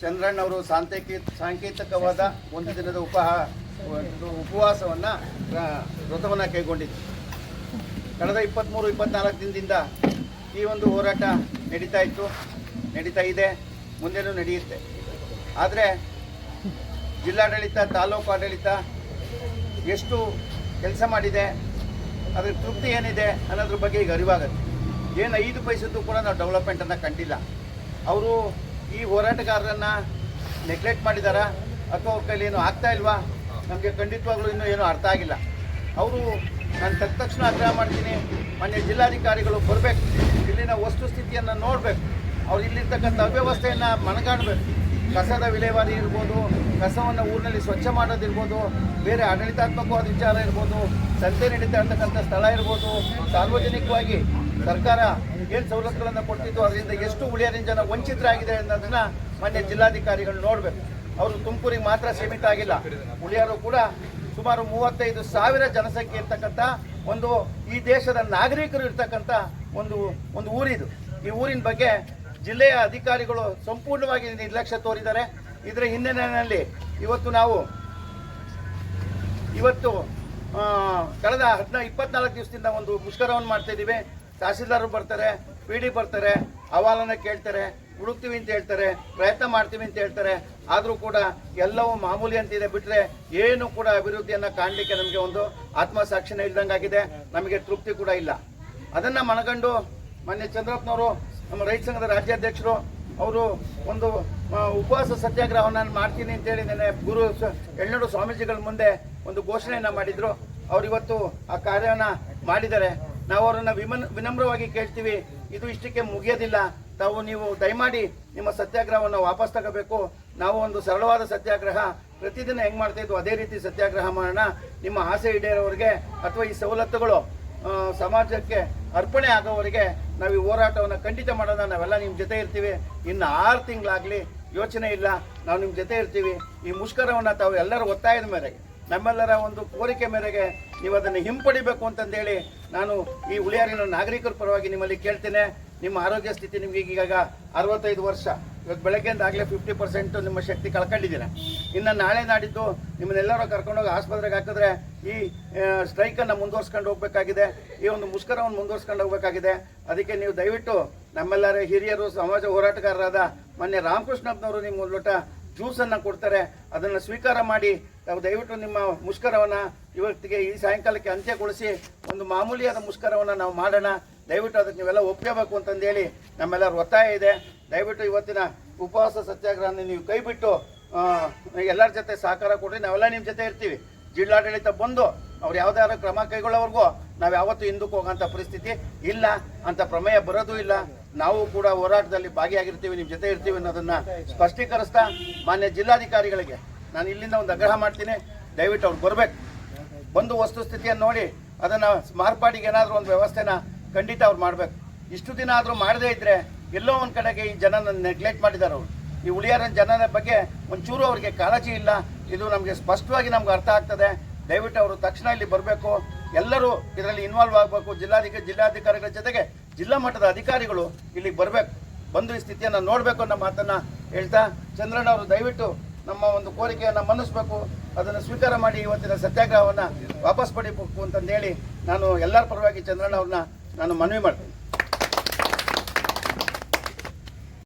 ಚಂದ್ರಣ್ಣವರು ಸಾಂತೇಕಿ, ಸಾಂಕೇತಿಕವಾದ ಒಂದು ದಿನದ ಉಪಹ ಉಪವಾಸವನ್ನು ವ್ರತವನ್ನು ಕೈಗೊಂಡಿದ್ದು ಕಳೆದ ಇಪ್ಪತ್ತ್ಮೂರು ಇಪ್ಪತ್ನಾಲ್ಕು ದಿನದಿಂದ ಈ ಒಂದು ಹೋರಾಟ ನಡೀತಾ ಇತ್ತು, ನಡೀತಾ ಇದೆ, ಮುಂದೆನೂ ನಡೆಯುತ್ತೆ. ಆದರೆ ಜಿಲ್ಲಾಡಳಿತ, ತಾಲೂಕು ಆಡಳಿತ ಎಷ್ಟು ಕೆಲಸ ಮಾಡಿದೆ, ಅದ್ರ ತೃಪ್ತಿ ಏನಿದೆ ಅನ್ನೋದ್ರ ಬಗ್ಗೆ ಈಗ ಅರಿವಾಗುತ್ತೆ. ಏನು ಐದು ಪೈಸದ್ದು ಕೂಡ ನಾವು ಡೆವಲಪ್ಮೆಂಟನ್ನು ಕಂಡಿಲ್ಲ. ಅವರು ಈ ಹೋರಾಟಗಾರರನ್ನ ನೆಗ್ಲೆಕ್ಟ್ ಮಾಡಿದಾರಾ? ಅಥವಾ ಅವ್ರ ಕೈಲಿ ಏನು ಆಗ್ತಾ ಇಲ್ವಾ? ನಮಗೆ ಖಂಡಿತವಾಗ್ಲೂ ಇನ್ನೂ ಏನೂ ಅರ್ಥ ಆಗಿಲ್ಲ. ಅವರು ನಾನು ತಕ್ಕ ತಕ್ಷಣ ಆಗ್ರಹ ಮಾಡ್ತೀನಿ. ಮಾನ್ಯ ಜಿಲ್ಲಾಧಿಕಾರಿಗಳು ಬರಬೇಕು. ಇಲ್ಲಿನ ವಸ್ತುಸ್ಥಿತಿಯನ್ನು ನೋಡಬೇಕು. ಅವ್ರು ಇಲ್ಲಿರ್ತಕ್ಕಂಥ ಅವ್ಯವಸ್ಥೆಯನ್ನು ಮನಗಾಣಬೇಕು. ಕಸದ ವಿಲೇವಾರಿ ಇರ್ಬೋದು, ಕಸವನ್ನು ಊರಿನಲ್ಲಿ ಸ್ವಚ್ಛ ಮಾಡೋದಿರ್ಬೋದು ಬೇರೆ ಆಡಳಿತಾತ್ಮಕವಾದ ವಿಚಾರ ಇರ್ಬೋದು, ಸಂತೆ ನಡೀತಾ ಇರ್ತಕ್ಕಂಥ ಸ್ಥಳ ಇರ್ಬೋದು, ಸಾರ್ವಜನಿಕವಾಗಿ ಸರ್ಕಾರ ಏನು ಸವಲತ್ತುಗಳನ್ನು ಕೊಡ್ತಿದ್ದು ಅದರಿಂದ ಎಷ್ಟು ಉಳಿಯರಿನ ಜನ ವಂಚಿತರಾಗಿದೆ ಅನ್ನೋದನ್ನು ಮಾನ್ಯ ಜಿಲ್ಲಾಧಿಕಾರಿಗಳು ನೋಡಬೇಕು. ಅವರು ತುಮಕೂರಿಗೆ ಮಾತ್ರ ಸೀಮಿತ ಆಗಿಲ್ಲ. ಉಳಿಯರು ಕೂಡ ಸುಮಾರು ಮೂವತ್ತೈದು ಸಾವಿರ ಜನಸಂಖ್ಯೆ ಇರ್ತಕ್ಕಂಥ ಒಂದು ಈ ದೇಶದ ನಾಗರಿಕರು ಇರ್ತಕ್ಕಂಥ ಒಂದು ಒಂದು ಊರಿದು. ಈ ಊರಿನ ಬಗ್ಗೆ ಜಿಲ್ಲೆಯ ಅಧಿಕಾರಿಗಳು ಸಂಪೂರ್ಣವಾಗಿ ನಿರ್ಲಕ್ಷ್ಯ ತೋರಿದ್ದಾರೆ. ಇದರ ಹಿನ್ನೆಲೆಯಲ್ಲಿ ಇವತ್ತು ನಾವು, ಇವತ್ತು ಕಳೆದ ಹದಿನ, ಇಪ್ಪತ್ನಾಲ್ಕು ದಿವಸದಿಂದ ಒಂದು ಮುಷ್ಕರವನ್ನು ಮಾಡ್ತಾ ಇದ್ದೀವಿ. ತಹಸೀಲ್ದಾರರು ಬರ್ತಾರೆ, ಪಿ ಡಿ ಬರ್ತಾರೆ ಅಹವಾಲನ್ನ ಕೇಳ್ತಾರೆ, ಹುಡುಕ್ತೀವಿ ಅಂತ ಹೇಳ್ತಾರೆ, ಪ್ರಯತ್ನ ಮಾಡ್ತೀವಿ ಅಂತ ಹೇಳ್ತಾರೆ. ಆದರೂ ಕೂಡ ಎಲ್ಲವೂ ಮಾಮೂಲಿ ಅಂತಿದೆ ಬಿಟ್ಟರೆ ಏನು ಕೂಡ ಅಭಿವೃದ್ಧಿಯನ್ನು ಕಾಣಲಿಕ್ಕೆ ನಮಗೆ ಒಂದು ಆತ್ಮಸಾಕ್ಷಿನ ಇಲ್ದಂಗಾಗಿದೆ. ನಮಗೆ ತೃಪ್ತಿ ಕೂಡ ಇಲ್ಲ. ಅದನ್ನು ಮನಗಂಡು ಮೊನ್ನೆ ಚಂದ್ರಪ್ಪನವರು ನಮ್ಮ ರೈತ ಸಂಘದ ರಾಜ್ಯಾಧ್ಯಕ್ಷರು, ಅವರು ಒಂದು ಉಪವಾಸ ಸತ್ಯಾಗ್ರಹವನ್ನು ನಾನು ಮಾಡ್ತೀನಿ ಅಂತೇಳಿ ನೆನೆ ಗುರು ಎಳ್ನೂರು ಸ್ವಾಮೀಜಿಗಳ ಮುಂದೆ ಒಂದು ಘೋಷಣೆಯನ್ನು ಮಾಡಿದ್ರು. ಅವ್ರು ಇವತ್ತು ಆ ಕಾರ್ಯವನ್ನು ಮಾಡಿದ್ದಾರೆ. ನಾವು ಅವರನ್ನು ವಿಮನ್, ವಿನಮ್ರವಾಗಿ ಕೇಳ್ತೀವಿ. ಇದು ಇಷ್ಟಕ್ಕೆ ಮುಗಿಯೋದಿಲ್ಲ. ತಾವು ನೀವು ದಯಮಾಡಿ ನಿಮ್ಮ ಸತ್ಯಾಗ್ರಹವನ್ನು ವಾಪಸ್ ತಗೋಬೇಕು. ನಾವು ಒಂದು ಸರಳವಾದ ಸತ್ಯಾಗ್ರಹ ಪ್ರತಿದಿನ ಹೆಂಗೆ ಮಾಡ್ತಾ ಇದ್ವು ಅದೇ ರೀತಿ ಸತ್ಯಾಗ್ರಹ ಮಾಡೋಣ. ನಿಮ್ಮ ಆಸೆ ಈಡೇರೋರಿಗೆ ಅಥವಾ ಈ ಸವಲತ್ತುಗಳು ಸಮಾಜಕ್ಕೆ ಅರ್ಪಣೆ ಆಗೋವರೆಗೆ ನಾವು ಈ ಹೋರಾಟವನ್ನು ಖಂಡಿತ ಮಾಡೋಣ. ನಾವೆಲ್ಲ ನಿಮ್ಮ ಜೊತೆ ಇರ್ತೀವಿ. ಇನ್ನು ಆರು ತಿಂಗಳಾಗಲಿ ಯೋಚನೆ ಇಲ್ಲ. ನಾವು ನಿಮ್ಮ ಜೊತೆ ಇರ್ತೀವಿ. ಈ ಮುಷ್ಕರವನ್ನು ತಾವು ಎಲ್ಲರೂ ಒತ್ತಾಯದ ಮೇರೆಗೆ, ನಮ್ಮೆಲ್ಲರ ಒಂದು ಕೋರಿಕೆ ಮೇರೆಗೆ ನೀವು ಅದನ್ನು ಹಿಂಪಡಿಬೇಕು ಅಂತಂದೇಳಿ ನಾನು ಈ ಉಳಿಯಾರಿನ ನಾಗರಿಕರ ಪರವಾಗಿ ನಿಮ್ಮಲ್ಲಿ ಕೇಳ್ತೇನೆ. ನಿಮ್ಮ ಆರೋಗ್ಯ ಸ್ಥಿತಿ ನಿಮಗೆ ಈಗ ಅರವತ್ತೈದು ವರ್ಷ. ಇವತ್ತು ಬೆಳಗ್ಗೆಯಿಂದ ಆಗಲೇ ಫಿಫ್ಟಿ ಪರ್ಸೆಂಟ್ ನಿಮ್ಮ ಶಕ್ತಿ ಕಳ್ಕೊಂಡಿದ್ದೀರಾ? ಇನ್ನು ನಾಳೆ ನಾಡಿದ್ದು ನಿಮ್ಮನ್ನೆಲ್ಲರೂ ಕರ್ಕೊಂಡೋಗಿ ಆಸ್ಪತ್ರೆಗೆ ಹಾಕಿದ್ರೆ ಈ ಸ್ಟ್ರೈಕನ್ನು ಮುಂದುವರ್ಸ್ಕೊಂಡು ಹೋಗಬೇಕಾಗಿದೆ, ಈ ಒಂದು ಮುಷ್ಕರವನ್ನು ಮುಂದುವರ್ಸ್ಕೊಂಡು ಹೋಗಬೇಕಾಗಿದೆ. ಅದಕ್ಕೆ ನೀವು ದಯವಿಟ್ಟು ನಮ್ಮೆಲ್ಲರ ಹಿರಿಯರು, ಸಮಾಜ ಹೋರಾಟಗಾರರಾದ ಮೊನ್ನೆ ರಾಮಕೃಷ್ಣಪ್ಪನವರು ನಿಮ್ಮ ಲೋಟ ಜ್ಯೂಸನ್ನು ಕೊಡ್ತಾರೆ. ಅದನ್ನು ಸ್ವೀಕಾರ ಮಾಡಿ ತಾವು ದಯವಿಟ್ಟು ನಿಮ್ಮ ಮುಷ್ಕರವನ್ನು ಇವತ್ತಿಗೆ ಈ ಸಾಯಂಕಾಲಕ್ಕೆ ಅಂತ್ಯಗೊಳಿಸಿ ಒಂದು ಮಾಮೂಲಿಯಾದ ಮುಷ್ಕರವನ್ನು ನಾವು ಮಾಡೋಣ. ದಯವಿಟ್ಟು ಅದಕ್ಕೆ ನೀವೆಲ್ಲ ಒಪ್ಕೋಬೇಕು ಅಂತಂದೇಳಿ ನಮ್ಮೆಲ್ಲರ ಒತ್ತಾಯ ಇದೆ. ದಯವಿಟ್ಟು ಇವತ್ತಿನ ಉಪವಾಸ ಸತ್ಯಾಗ್ರಹನ ನೀವು ಕೈ ಬಿಟ್ಟು ಎಲ್ಲರ ಜೊತೆ ಸಹಕಾರ ಕೊಡ್ರಿ. ನಾವೆಲ್ಲ ನಿಮ್ಮ ಜೊತೆ ಇರ್ತೀವಿ. ಜಿಲ್ಲಾಡಳಿತ ಬಂದು ಅವ್ರು ಯಾವುದಾದ್ರು ಕ್ರಮ ಕೈಗೊಳ್ಳೋವರೆಗೂ ನಾವು ಯಾವತ್ತೂ ಹಿಂದಕ್ಕೆ ಹೋಗೋಂಥ ಪರಿಸ್ಥಿತಿ ಇಲ್ಲ. ಅಂತ ಪ್ರಮೇಯ ಬರೋದು ಇಲ್ಲ. ನಾವು ಕೂಡ ಹೋರಾಟದಲ್ಲಿ ಭಾಗಿಯಾಗಿರ್ತೀವಿ ನಿಮ್ಮ ಜೊತೆ ಇರ್ತೀವಿ ಅನ್ನೋದನ್ನ ಸ್ಪಷ್ಟೀಕರಿಸ್ತಾ ಮಾನ್ಯ ಜಿಲ್ಲಾಧಿಕಾರಿಗಳಿಗೆ ನಾನು ಇಲ್ಲಿಂದ ಒಂದು ಆಗ್ರಹ ಮಾಡ್ತೀನಿ. ದಯವಿಟ್ಟು ಅವ್ರು ಬರಬೇಕು. ಬಂದು ವಸ್ತುಸ್ಥಿತಿಯನ್ನು ನೋಡಿ, ಅದನ್ನು ಮಾರ್ಪಾಡಿಗೆ ಏನಾದರೂ ಒಂದು ವ್ಯವಸ್ಥೆನ ಖಂಡಿತ ಅವ್ರು ಮಾಡಬೇಕು. ಇಷ್ಟು ದಿನ ಆದರೂ ಮಾಡದೇ ಇದ್ದರೆ ಎಲ್ಲೋ ಒಂದು ಕಡೆಗೆ ಈ ಜನನ ನೆಗ್ಲೆಕ್ಟ್ ಮಾಡಿದ್ದಾರೆ ಅವರು. ಈ ಉಳಿಯಾರನ ಜನರ ಬಗ್ಗೆ ಒಂಚೂರು ಅವರಿಗೆ ಕಾಳಜಿ ಇಲ್ಲ. ಇದು ನಮಗೆ ಸ್ಪಷ್ಟವಾಗಿ ನಮ್ಗೆ ಅರ್ಥ ಆಗ್ತದೆ. ದಯವಿಟ್ಟು ಅವರು ತಕ್ಷಣ ಇಲ್ಲಿ ಬರಬೇಕು. ಎಲ್ಲರೂ ಇದರಲ್ಲಿ ಇನ್ವಾಲ್ವ್ ಆಗಬೇಕು. ಜಿಲ್ಲಾಧಿಕಾರಿ ಜಿಲ್ಲಾಧಿಕಾರಿಗಳ ಜೊತೆಗೆ ಜಿಲ್ಲಾ ಮಟ್ಟದ ಅಧಿಕಾರಿಗಳು ಇಲ್ಲಿಗೆ ಬರಬೇಕು. ಬಂದು ಈ ಸ್ಥಿತಿಯನ್ನು ನೋಡಬೇಕು ಅನ್ನೋ ಮಾತನ್ನು ಹೇಳ್ತಾ ಚಂದ್ರಣ್ಣ ಅವರು ದಯವಿಟ್ಟು ನಮ್ಮ ಒಂದು ಕೋರಿಕೆಯನ್ನು ಮನ್ನಿಸ್ಬೇಕು. ಅದನ್ನು ಸ್ವೀಕಾರ ಮಾಡಿ ಇವತ್ತಿನ ಸತ್ಯಾಗ್ರಹವನ್ನು ವಾಪಸ್ ಪಡಿಬೇಕು ಅಂತಂದೇಳಿ ನಾನು ಎಲ್ಲರ ಪರವಾಗಿ ಚಂದ್ರಣ್ಣ ಅವ್ರನ್ನ ನಾನು ಮನವಿ ಮಾಡ್ತೇನೆ.